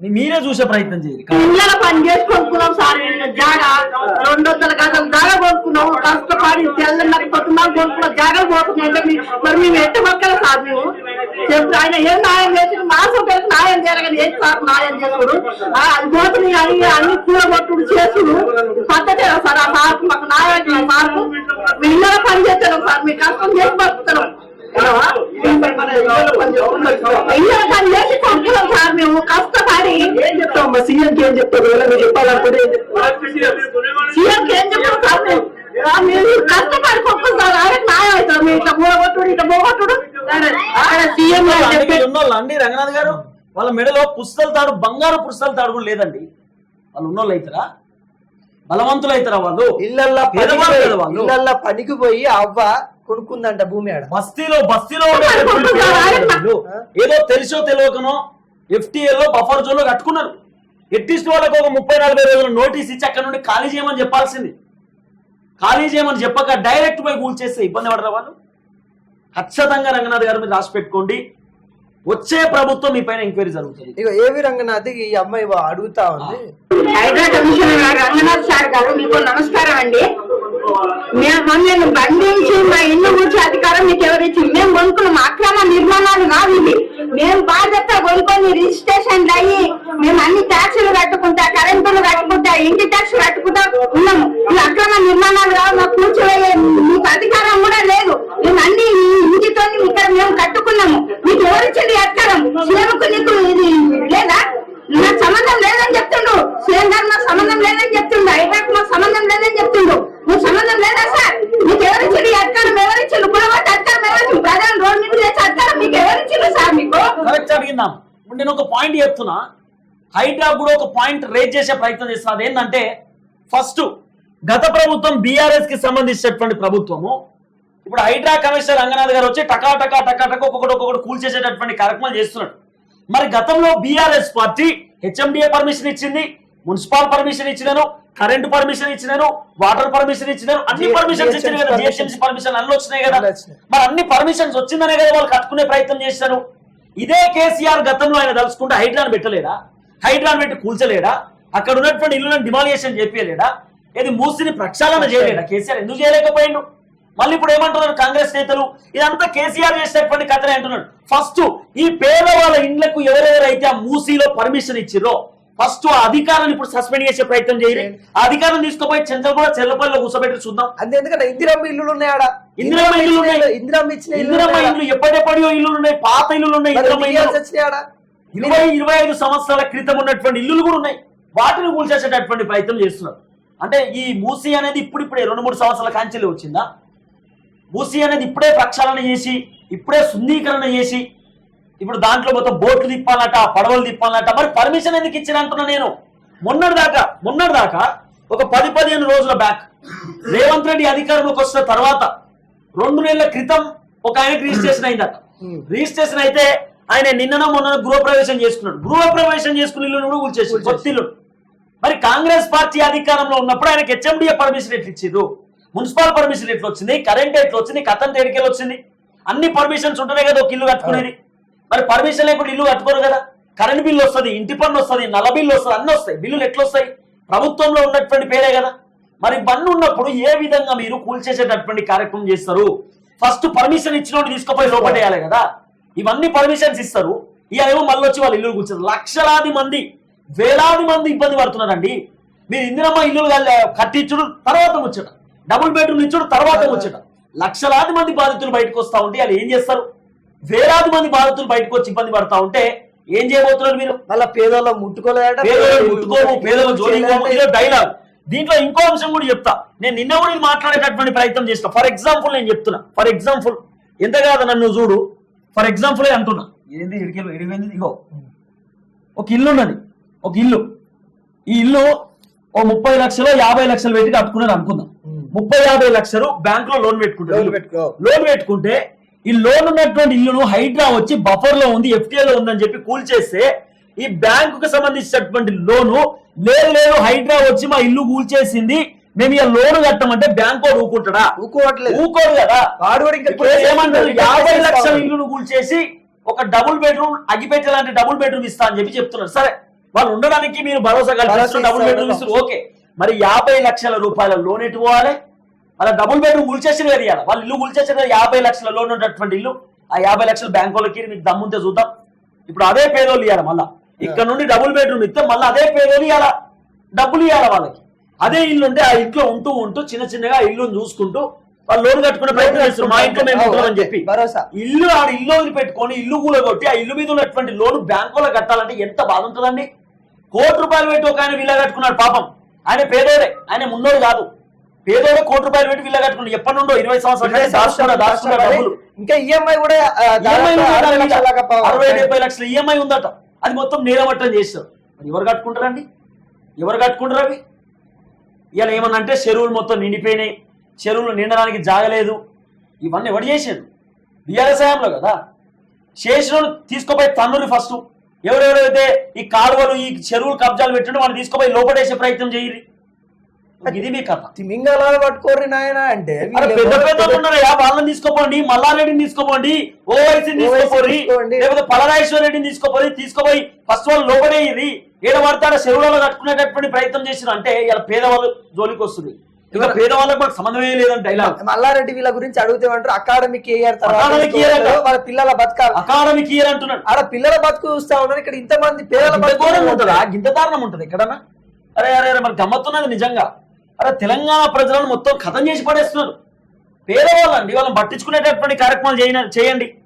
మీరే చూసే ప్రయత్నం చేయాలి పిల్లల పని చేసి కొనుక్కున్నాం సార్ ఈయన రెండు వందల గజం జాగ కొనుక్కున్నాం. కష్టపడి తెల్లన్నర కొట్టున్నాం కొనుక్కున్నాం జాగా పోతున్నాం. మరి మేము ఎట్టి మొక్కలు సార్ మేము. చెప్పు ఆయన ఏం న్యాయం చేసి మా సౌకర్యం న్యాయం చేయాలని ఏం సార్ న్యాయం చేసుడు అది పోతుంది అని అన్ని కూర కొట్టుడు చేసుడు. పద్ధతే సార్ ఆ సార్ మాకు న్యాయం సార్ ఇళ్ళ పని చేస్తాను సార్ మీ కష్టం చేసి బతుకుతున్నాం. సార్ మేము కష్టపడి ఏం చెప్తాం మా సీఎంకి ఏం చెప్తారు మీరు చెప్పాలనుకుంటే ఏం చెప్తారు? సీఎం ఏం చెప్పారు సార్ మేము? ఆ, మీరు కష్టపడి న్యాయం అవుతుంది మీరు ఇట్లా మూడగొట్టుడు ఇట్లా పోగొట్టుడు ఆయన సీఎం గారు అంటే చెప్పి వీళ్ళు ఉన్నోళ్ళ అండి రంగనాథ్ గారు వాళ్ళ మెడలో పుస్తల తాడు బంగారు పుస్తల తాడు కూడా లేదండి వాళ్ళు ఉన్నోళ్ళు అవుతారా బలవంతులు అవుతారా వాళ్ళు. ఇళ్ళల్లో పనికి పోయి అవ్వ కొనుక్కుందంట భూమి ఆడ. బస్తీలో బస్తీలో ఏదో తెలిసో తెలియకనో FTA లో బఫర్ జోన్లో కట్టుకున్నారు. ఎట్టిస్ట్ వాళ్ళకి ఒక ముప్పై నలభై రోజులు నోటీస్ ఇచ్చి అక్కడ నుండి ఖాళీ చేయమని చెప్పాల్సింది. ఖాళీ చేయమని చెప్పక డైరెక్ట్ పోయి కూల్చేస్తే ఇబ్బంది పడరా వాళ్ళు? ఖచ్చితంగా రంగనాథ్ గారు మీరు రాసి పెట్టుకోండి. వచ్చే ప్రభుత్వం మీ పైన ఎంక్వైరీ జరుగుతుంది. ఇక ఏవి రంగనాథ్ ఈ అమ్మాయి అడుగుతా ఉంది. హైడ్రా కమిషనర్ రంగనాథ్ సార్ గారు మీకు నమస్కారం అండి. మేము మమ్మల్ని బంధించి మా ఇల్లు కూర్చే అధికారం మీకు ఎవరిచ్చింది? మేము కొనుక్కున్న అక్రమ నిర్మాణాలు కావు ఇవి. మేము బాధ్యత కొనుక్కొని రిజిస్ట్రేషన్లు అయ్యి మేము అన్ని ట్యాక్సులు కట్టుకుంటా కరెంటులు కట్టుకుంటా ఇంటి ట్యాక్స్ కట్టుకుంటా ఉన్నాము. ఇవి అక్రమ నిర్మాణాలు కావు మాకు కూర్చోవే మీకు అధికారం కూడా లేదు. మేము అన్ని ఇంటితో ఇక్కడ మేము కట్టుకున్నాము. మీకు ఎవరిచ్చింది అధికారం? సేవకు నీకు ఇది లేదా నాకు సంబంధం లేదని చెప్తుండు సీఎం గారు నాకు సంబంధం లేదని చెప్తుండు ఐటాక్ నాకు సంబంధం లేదని చెప్తుండు నువ్వు సంబంధం లేదా సార్ మీకు ఎవరిచ్చిండు ఈ అధికారం ఎవరిచ్చిండు కులవట్టి అధికారం ఎవరిచ్చిండు ప్రజలు రోడ్డు మీద చేసే అధికారం మీకు ఎవరిచ్చిండు సార్ మీకు అడిగిందాం ఇప్పుడు నేను ఒక పాయింట్ చెప్తున్నా. హైడ్రా కూడా ఒక పాయింట్ రేజ్ చేసే ప్రయత్నం చేస్తున్నా అదేంటంటే ఫస్ట్ గత ప్రభుత్వం బీఆర్ఎస్కి సంబంధించినటువంటి ప్రభుత్వము ఇప్పుడు హైడ్రా కమిషనర్ రంగనాథ్ గారు వచ్చి టకా టకా టకా టకా ఒక్కొక్కటి ఒక్కొక్కటి కూల్చేసేటటువంటి కార్యక్రమాలు చేస్తున్నాడు. మరి గతంలో బీఆర్ఎస్ పార్టీ హెచ్ఎండిఏ పర్మిషన్ ఇచ్చింది మున్సిపల్ పర్మిషన్ ఇచ్చినాను కరెంట్ పర్మిషన్ ఇచ్చినాను వాటర్ పర్మిషన్ ఇచ్చినాను అన్ని పర్మిషన్స్ ఇచ్చినాయి కదా జిహెచ్ఎంసీ పర్మిషన్ అన్ని వచ్చినాయి కదా. మరి అన్ని పర్మిషన్స్ వచ్చిందనే కదా వాళ్ళు కట్టుకునే ప్రయత్నం చేశారు. ఇదే కేసీఆర్ గతంలో ఆయన తలుచుకుంటే హైడ్రాన్ పెట్టలేడా? హైడ్రాన్ పెట్టి కూల్చలేడా? అక్కడ ఉన్నటువంటి ఇల్లులను డిమాలియేషన్ చేయలేడా ఏది మూసిని ప్రక్షాళన చేయలేడా కేసీఆర్? ఎందుకు చేయలేకపోయిండు? మళ్ళీ ఇప్పుడు ఏమంటున్నారు కాంగ్రెస్ నేతలు? ఇదంతా కేసీఆర్ చేసినటువంటి కథనే అంటున్నాడు. ఫస్ట్ ఈ పేదవాళ్ళ ఇండ్లకు ఎవరెవరైతే ఆ మూసీలో పర్మిషన్ ఇచ్చిరో ఫస్ట్ ఆ అధికారాన్ని ఇప్పుడు సస్పెండ్ చేసే ప్రయత్నం చేయరు ఆ అధికారం తీసుకుపోయి కూడా చెల్లపల్లిలో కూర్చోబెట్టి చూద్దాం. అంతే ఎందుకంటే ఇందిరమ్మ ఇల్లులు ఉన్నాయి ఇందిరమ్మ ఇల్లులు ఉన్నాయి. ఇందిరమ్మ ఇచ్చిన ఇల్లులు ఇందిరమ్మ ఉన్నాయి ఇల్లు ఎప్పటిెప్పటియో ఉన్నాయి పాత ఉన్నాయి ఇందిరమ్మ ఇల్లు. ఇరవై ఐదు సంవత్సరాల క్రితం ఉన్నటువంటి ఇల్లులు కూడా ఉన్నాయి. వాటిని కూల్చేసేటటువంటి ప్రయత్నం చేస్తున్నారు. అంటే ఈ మూసీ అనేది ఇప్పుడిప్పుడే రెండు మూడు సంవత్సరాల కాంచెలే వచ్చిందా? మూసీ అనేది ఇప్పుడే ప్రక్షాళన చేసి ఇప్పుడే శుద్ధీకరణ చేసి ఇప్పుడు దాంట్లో మొత్తం బోట్లు తిప్పాలట పడవలు తిప్పాలట. మరి పర్మిషన్ ఎందుకు ఇచ్చిన అంటున్నా నేను? మొన్నటి దాకా మొన్నటి దాకా ఒక పది పదిహేను రోజుల బ్యాక్ రేవంత్ రెడ్డి అధికారంలోకి వచ్చిన తర్వాత రెండు నెలల క్రితం ఒక ఆయనకి రిజిస్ట్రేషన్ అయిందట. Hmm. రిజిస్ట్రేషన్ అయితే ఆయన నిన్ననో మొన్న గృహప్రవేశం చేసుకున్నాడు. గృహప్రవేశం చేసుకున్న ఇల్లు కూడా కూల్చేసి కొత్త ఇల్లు. మరి కాంగ్రెస్ పార్టీ అధికారంలో ఉన్నప్పుడు ఆయనకి హెచ్ఎండిఏ పర్మిషన్ ఎట్లా ఇచ్చిండ్రు మున్సిపల్ పర్మిషన్ ఎట్లా వచ్చింది? కరెంట్ ఎట్లా వచ్చింది? కథం తేడికెళ్ళి వచ్చింది? అన్ని పర్మిషన్స్ ఉంటేనే కదా ఒక ఇల్లు కట్టుకునేది. మరి పర్మిషన్ లేకుండా ఇల్లు కట్టుకోరు కదా? కరెంట్ బిల్లు వస్తుంది ఇంటి పన్ను వస్తుంది నల్ల బిల్లు వస్తుంది అన్ని వస్తాయి. బిల్లులు ఎట్లా వస్తాయి ప్రభుత్వంలో ఉన్నటువంటి పేరే కదా. మరి ఇవన్నీ ఉన్నప్పుడు ఏ విధంగా మీరు కూల్చేసేటటువంటి కార్యక్రమం చేస్తారు? ఫస్ట్ పర్మిషన్ ఇచ్చినోడు తీసుకుపోయి లోపటేయాలి కదా. ఇవన్నీ పర్మిషన్స్ ఇస్తారు. ఇవేమో మళ్ళీ వచ్చి వాళ్ళు ఇల్లు కూర్చారు లక్షలాది మంది వేలాది మంది ఇబ్బంది పడుతున్నారండి. మీరు ఇందిరమ్మ ఇల్లు కట్టించుడు తర్వాత ముచ్చట. డబుల్ బెడ్రూమ్ ఇచ్చుడు తర్వాత ముచ్చట. లక్షలాది మంది బాధితులు బయటకు వస్తా ఉంటే వాళ్ళు ఏం చేస్తారు? వేలాది మంది బాధితులు బయటకు వచ్చి ఇబ్బంది పడతా ఉంటే ఏం చేయబోతున్నారు మీరు? మళ్ళా పేదోళ్ళ పేదలు ముట్టుకోము పేదలు జోలికోము ఇదో డైలాగ్. దీంట్లో ఇంకో అంశం కూడా చెప్తా. నేను నిన్న కూడా మాట్లాడేటటువంటి ప్రయత్నం చేస్తా ఫర్ ఎగ్జాంపుల్ నేను చెప్తున్నా. ఫర్ ఎగ్జాంపుల్ ఎంత కాదు నన్ను చూడు. ఫర్ ఎగ్జాంపుల్ అంటున్నా. ఏంది ఇడిపోయింది? ఇగో. ఒక ఇల్లు ఉన్నది. ఒక ఇల్లు. ఈ ఇల్లు ఓ ముప్పై లక్షలు యాభై లక్షలు పెట్టి కట్టుకున్నారు అనుకుందాం. ముప్పై యాభై లక్షలు బ్యాంక్లో లోన్ పెట్టుకుంటారు. పెట్టుకో. లోన్ పెట్టుకుంటే ఈ లోన్ ఉన్నటువంటి ఇల్లును హైడ్రా వచ్చి బఫర్లో ఉంది FTA లో ఉందని చెప్పి కూల్చేస్తే ఈ బ్యాంకు కు సంబంధించినటువంటి లోను లేదు లేదు హైడ్రా వచ్చి మా ఇల్లు కూల్చేసింది మేము ఇక లోన్ కట్టమంటే బ్యాంక్ వాడు ఊకుంటాడా ఊకోవట్లేదు. ఊకోడు కదా? ఏమంటారు? యాభై లక్షల ఇల్లును కూల్చేసి ఒక డబుల్ బెడ్రూమ్ అగిపెట్టే లాంటి డబుల్ బెడ్రూమ్ ఇస్తా అని చెప్పి చెప్తున్నారు. సరే వాళ్ళు ఉండడానికి మీరు భరోసా కల్పిస్తున్నారు భరోసా డబుల్ బెడ్రూమ్ ఇస్తారు. ఓకే. మరి యాభై లక్షల రూపాయల లోన్ ఎటు పోవాలి? అలా డబుల్ బెడ్రూమ్ గుల్చేసిన కదా ఇవాళ. వాళ్ళు ఇల్లు గుల్చేసిన కదా యాభై లక్షల లోన్ ఉన్నటువంటి ఇల్లు. ఆ యాభై లక్షల బ్యాంక్ వాళ్ళకి మీకు దమ్ముంటే చూద్దాం. ఇప్పుడు అదే పేదోళ్ళు ఇవ్వాలి మళ్ళా. ఇక్కడ నుండి డబుల్ బెడ్రూమ్ ఇస్తే మళ్ళీ అదే పేదోళ్ళు ఇవ్వాల డబ్బులు ఇవ్వాలి వాళ్ళకి? అదే ఇల్లు ఉంటే ఆ ఇంట్లో ఉంటూ ఉంటూ చిన్న చిన్నగా ఆ ఇల్లుని చూసుకుంటూ వాళ్ళు లోన్ కట్టుకునే ప్రయత్నం చేస్తారు మా ఇంట్లో మేము అని చెప్పి. భరోసా. ఇల్లు ఆడ ఇల్లు వదిలిపెట్టుకొని ఇల్లు కూలగొట్టి ఆ ఇల్లు మీద ఉన్నటువంటి లోన్ బ్యాంకులో కట్టాలంటే ఎంత బాధ ఉంటుందండి? కోటి రూపాయలు పెట్టి ఒక ఆయన విల్ల కట్టుకున్నాడు పాపం. ఆయన పేదోడే. ఆయన మున్నోడు కాదు. పేదోడే కోటి రూపాయలు పెట్టి విల్ల కట్టుకున్నాడు. ఎప్పటి నుండో ఇరవై సంవత్సరాలు ఇంకా ఈఎంఐ కూడా ఆ, EMI దాదాపు ఉందట అరవై డెబ్బై లక్షల ఈఎంఐ ఉందట. అది మొత్తం నేలమట్టం చేస్తారు. మరి ఎవరు కట్టుకుంటారండి? ఎవరు కట్టుకుంటారు అవి? ఇలా ఏమన్నా అంటే చెరువులు మొత్తం నిండిపోయినాయి. చెరువులు నిండడానికి జాగలేదు ఇవన్నీ ఎవడు చేసాడు? బీఆర్ఎస్ హయాంలో కదా. చేసిన వాళ్ళు తీసుకుపోయి తన్నురు ఫస్ట్ ఎవరెవరైతే ఈ కాలువలు ఈ చెరువులు కబ్జాలు పెట్టిండో వాళ్ళు తీసుకోపోయి లోపడేసే ప్రయత్నం చేయరు ఇది మీ కథ. తిమింగలాలు పట్టుకోర్రి నాయన అంటే పెద్ద పెద్ద ఉన్నారయ్యా వాళ్ళని తీసుకోపోండి మల్లారెడ్డిని తీసుకోపోండి ఓవైసీని తీసుకోపోరి. లేకపోతే పలరాజేశ్వర రెడ్డిని తీసుకోపోయి తీసుకుపోయి ఫస్ట్ వాళ్ళు లోపడే ఇది. ఏడ పడతాడ చెరువులలో కట్టుకునేటటువంటి ప్రయత్నం చేసిన అంటే ఇలా పేదవాళ్ళు జోలికి వస్తుంది. ఇక పేదవాళ్ళకి మనకు సంబంధమే లేదని డైలాగ్ మల్లారెడ్డి వీళ్ళ గురించి అడిగితే అంటారు అకాడమిక్ ఇయర్ year అంట. వాళ్ళ పిల్లల బతకాలి. అకాడమిక్ ఇయర్ అంటున్నాడు. ఆడ పిల్లల బతుకు చూస్తా ఉన్నారు. ఇక్కడ ఇంతమంది పేదల బతుకు ఉంటుందా? గింత దారుణం ఉంటుంది ఎక్కడన్నా? అరే అరే అరే మరి గమ్మత్తున్నది నిజంగా. అలా తెలంగాణ ప్రజలను మొత్తం కథం చేసి పడేస్తున్నారు. పేదవాళ్ళండి వాళ్ళని పట్టించుకునేటటువంటి కార్యక్రమాలు చేయ- చేయండి.